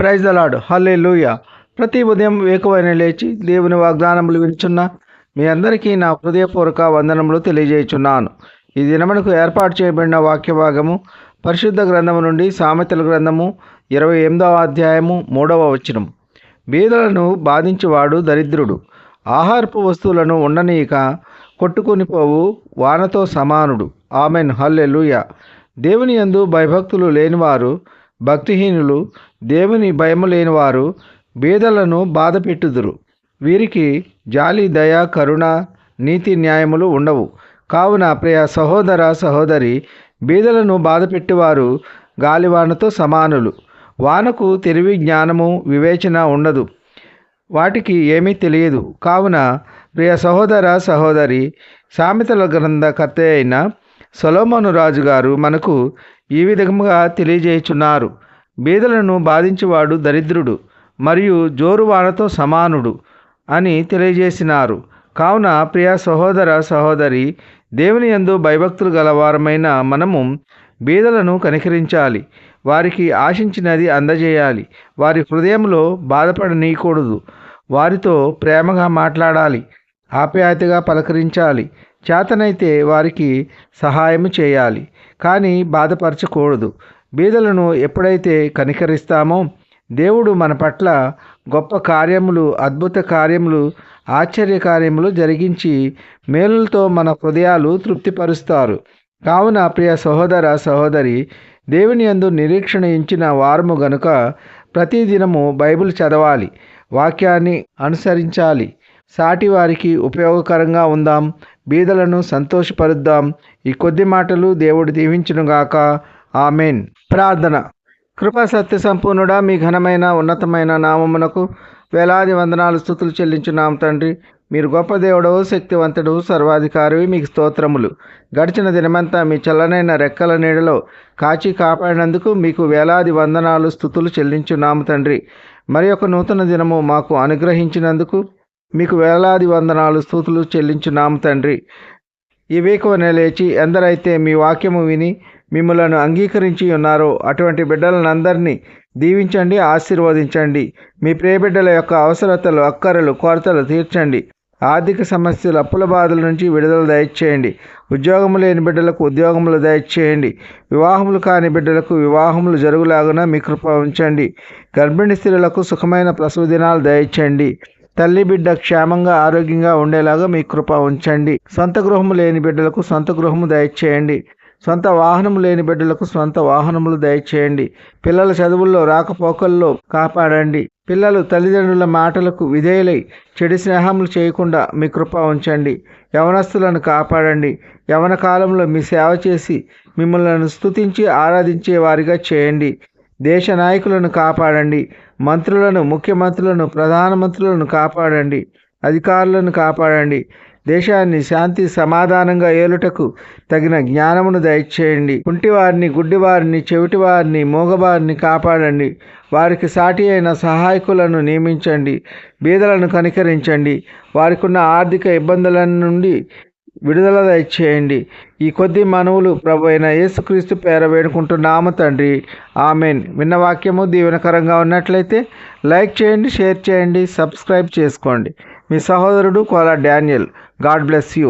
Praise అలాడు హల్లే లూయ ప్రతి ఉదయం వేకువైన లేచి దేవుని వాగ్దానములు వింటున్న మీ అందరికీ నా హృదయపూర్వక వందనములు తెలియజేయుచున్నాను. ఈ దినమునకు ఏర్పాటు చేయబడిన వాక్య భాగము పరిశుద్ధ గ్రంథము నుండి సామెతల గ్రంథము ఇరవై ఎనిమిదవ అధ్యాయము మూడవ వచనం. బీదలను బాధించేవాడు దరిద్రుడు. ఆహారపు వస్తువులను ఉండనీయక కొట్టుకుని పోవు వానతో సమానుడు. ఆమెన్. హల్లెలుయ. దేవుని యందు భయభక్తులు లేనివారు భక్తిహీనులు దేవుని భయము లేనివారు బీదలను బాధ పెట్టుదురు వీరికి జాలి దయ కరుణ నీతి న్యాయములు ఉండవు. కావున ప్రియ సహోదర సహోదరి బీదలను బాధపెట్టేవారు గాలివానతో సమానులు. వానకు తెలివి జ్ఞానము వివేచన ఉండదు. వాటికి ఏమీ తెలియదు. కావున ప్రియ సహోదర సహోదరి సామెతల గ్రంథకర్త అయిన సొలోమోను రాజు గారు మనకు ఈ విధముగా తెలియజేయుచున్నారు. బీదలను బాధించేవాడు దరిద్రుడు మరియు జోరువానతో సమానుడు అని తెలియజేసినారు. కావున ప్రియ సహోదర సహోదరి దేవుని యందు భయభక్తులు గలవారమైన మనము బీదలను కనికరించాలి. వారికి ఆశించినది అందజేయాలి. వారి హృదయంలో బాధపడనీయకూడదు. వారితో ప్రేమగా మాట్లాడాలి. ఆప్యాయతగా పలకరించాలి. చేతనైతే వారికి సహాయం చేయాలి. కానీ బాధపరచకూడదు. బీదలను ఎప్పుడైతే కనికరిస్తామో దేవుడు మన పట్ల గొప్ప కార్యములు అద్భుత కార్యములు ఆశ్చర్య కార్యములు జరిగించి మేలులతో మన హృదయాలు తృప్తిపరుస్తారు. కావున ప్రియ సహోదర సహోదరి దేవుని యందు నిరీక్షణ ఇచ్చిన వారము గనుక ప్రతిదినము బైబిల్ చదవాలి వాక్యాన్ని అనుసరించాలి. సాటి వారికి ఉపయోగకరంగా ఉందాం. బీదలను సంతోషపరుద్దాం. ఈ కొద్ది మాటలు దేవుడు దీవించునుగాక ఆమెన్. ప్రార్థన. కృపా సత్య సంపూర్ణుడా మీ ఘనమైన ఉన్నతమైన నామమునకు వేలాది వందనాలు స్థుతులు చెల్లించున్నాం తండ్రి. మీరు గొప్ప దేవుడవు శక్తివంతుడు సర్వాధికారి మీకు స్తోత్రములు. గడిచిన దినమంతా మీ చల్లనైన రెక్కల నీడలో కాచి కాపాడినందుకు మీకు వేలాది వందనాలు స్థుతులు చెల్లించున్నాము తండ్రి. మరి ఒక నూతన దినము మాకు అనుగ్రహించినందుకు మీకు వేలాది వందనాలు స్థూతులు చెల్లించున్నాము తండ్రి. ఈ వేకువనే లేచి ఎందరైతే మీ వాక్యము విని మిమ్మలను అంగీకరించి ఉన్నారో అటువంటి బిడ్డలనందరినీ దీవించండి ఆశీర్వదించండి. మీ ప్రియబిడ్డల యొక్క అవసరతలు అక్కరలు కొరతలు తీర్చండి. ఆర్థిక సమస్యలు అప్పుల బాధల నుంచి విడుదల దయచేయండి. ఉద్యోగం లేని బిడ్డలకు ఉద్యోగములు దయచేయండి. వివాహములు కాని బిడ్డలకు వివాహములు జరుగులాగున మీ కృప ఉంచండి. గర్భిణీ స్త్రీలకు సుఖమైన ప్రసవ దినాలు దయచేయండి. తల్లి బిడ్డ క్షేమంగా ఆరోగ్యంగా ఉండేలాగా మీ కృప ఉంచండి. సొంత గృహము లేని బిడ్డలకు సొంత గృహము దయచేయండి. సొంత వాహనము లేని బిడ్డలకు సొంత వాహనములు దయచేయండి. పిల్లల చదువుల్లో రాకపోకల్లో కాపాడండి. పిల్లలు తల్లిదండ్రుల మాటలకు విధేయులై చెడు స్నేహములు చేయకుండా మీ కృప ఉంచండి. యవనస్తులను కాపాడండి. యవన కాలంలో మీ సేవ చేసి మిమ్మల్ని స్తుతించి ఆరాధించే వారిగా చేయండి. దేశ నాయకులను కాపాడండి. మంత్రులను ముఖ్యమంత్రులను ప్రధానమంత్రులను కాపాడండి. అధికారులను కాపాడండి. దేశాన్ని శాంతి సమాధానంగా ఏలుటకు తగిన జ్ఞానమును దయచేయండి. కుంటివారిని గుడ్డివారిని చెవిటివారిని మూగవారిని కాపాడండి. వారికి సాటి అయిన సహాయకులను నియమించండి. బీదలను కనికరించండి. వారికి ఉన్న ఆర్థిక ఇబ్బందుల నుండి విడుదల దయచేయండి. ఈ కొద్ది మనవులు ప్రభు అయిన యేసుక్రీస్తు పేర వేడుకుంటున్నాము తండ్రి. ఆమెన్. విన్న వాక్యము దీవెనకరంగా ఉన్నట్లయితే లైక్ చేయండి షేర్ చేయండి సబ్స్క్రైబ్ చేసుకోండి. మీ సహోదరుడు Kola Daniel. God bless you.